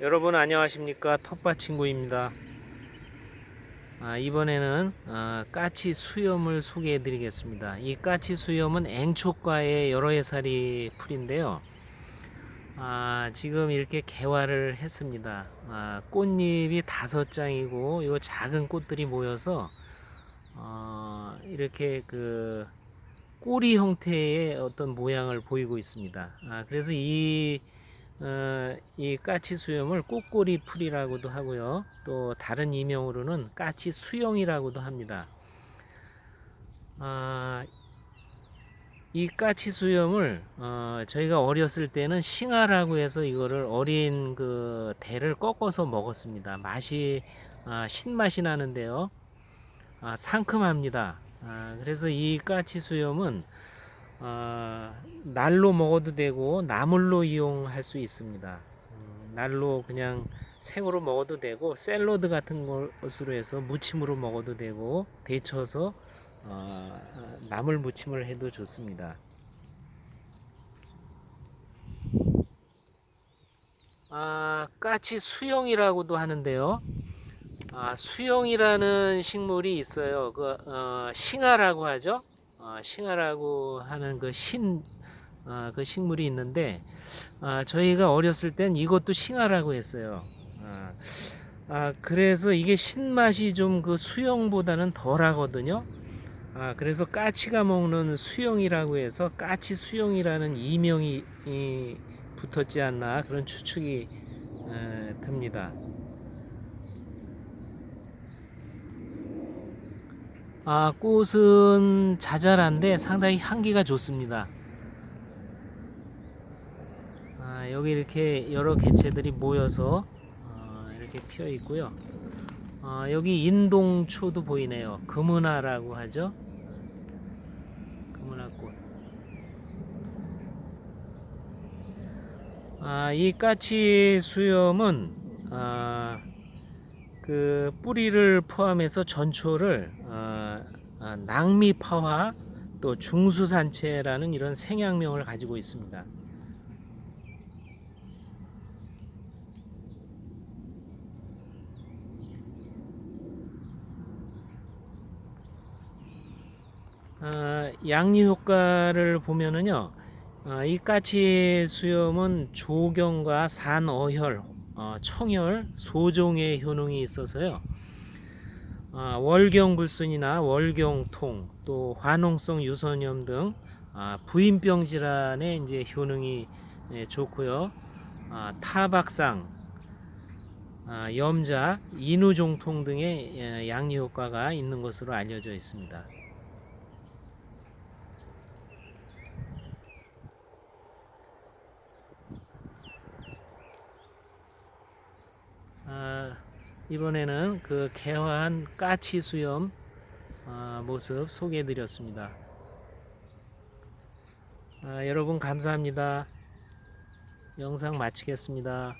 여러분 안녕하십니까 텃밭 친구입니다. 아, 이번에는 아, 까치 수염을 소개해 드리겠습니다. 이 까치 수염은 앵초과의 여러 해살이 풀인데요. 아, 지금 이렇게 개화를 했습니다. 아, 꽃잎이 다섯 장이고 요 작은 꽃들이 모여서 어, 이렇게 그 꼬리 형태의 어떤 모양을 보이고 있습니다. 아, 그래서 이 어, 이 까치 수염을 꽃꼬리 풀이라고도 하고요. 또 다른 이명으로는 까치 수영이라고도 합니다. 아, 이 까치 수염을 어, 저희가 어렸을 때는 싱아라고 해서 이거를 어린 그 대를 꺾어서 먹었습니다. 맛이 아, 신맛이 나는데요. 아, 상큼합니다. 아, 그래서 이 까치 수염은 어, 날로 먹어도 되고 나물로 이용할 수 있습니다. 음, 날로 그냥 생으로 먹어도 되고 샐러드 같은 것으로 해서 무침으로 먹어도 되고 데쳐서 어, 나물 무침을 해도 좋습니다. 아, 까치 수영이라고도 하는데요. 아, 수영이라는 식물이 있어요. 그 어, 싱아라고 하죠. 어, 싱아라고 하는 그 신, 어, 그 식물이 있는데, 아, 저희가 어렸을 땐 이것도 싱아라고 했어요. 아, 아, 그래서 이게 신맛이 좀 그 수영보다는 덜 하거든요. 아, 그래서 까치가 먹는 수영이라고 해서 까치 수영이라는 이명이 이, 붙었지 않나 그런 추측이 에, 듭니다. 아, 꽃은 자잘한데 상당히 향기가 좋습니다. 아, 여기 이렇게 여러 개체들이 모여서 어, 이렇게 피어 있고요. 아, 여기 인동초도 보이네요. 금은화라고 하죠. 금은화꽃. 아, 이 까치 수염은 아, 그 뿌리를 포함해서 전초를 어, 어, 낭미파화 또 중수산채라는 이런 생양명을 가지고 있습니다. 어, 양리 효과를 보면은요, 어, 이 까치 수염은 조경과 산어혈, 어, 청혈, 소종의 효능이 있어서요. 아, 월경불순이나 월경통, 또 화농성 유선염 등 아, 부인병 질환에 이제 효능이 예, 좋고요. 아, 타박상, 아, 염자, 인후종통 등의 예, 양리 효과가 있는 것으로 알려져 있습니다. 아, 이번에는 그 개화한 까치 수염 아, 모습 소개해 드렸습니다. 아, 여러분 감사합니다. 영상 마치겠습니다.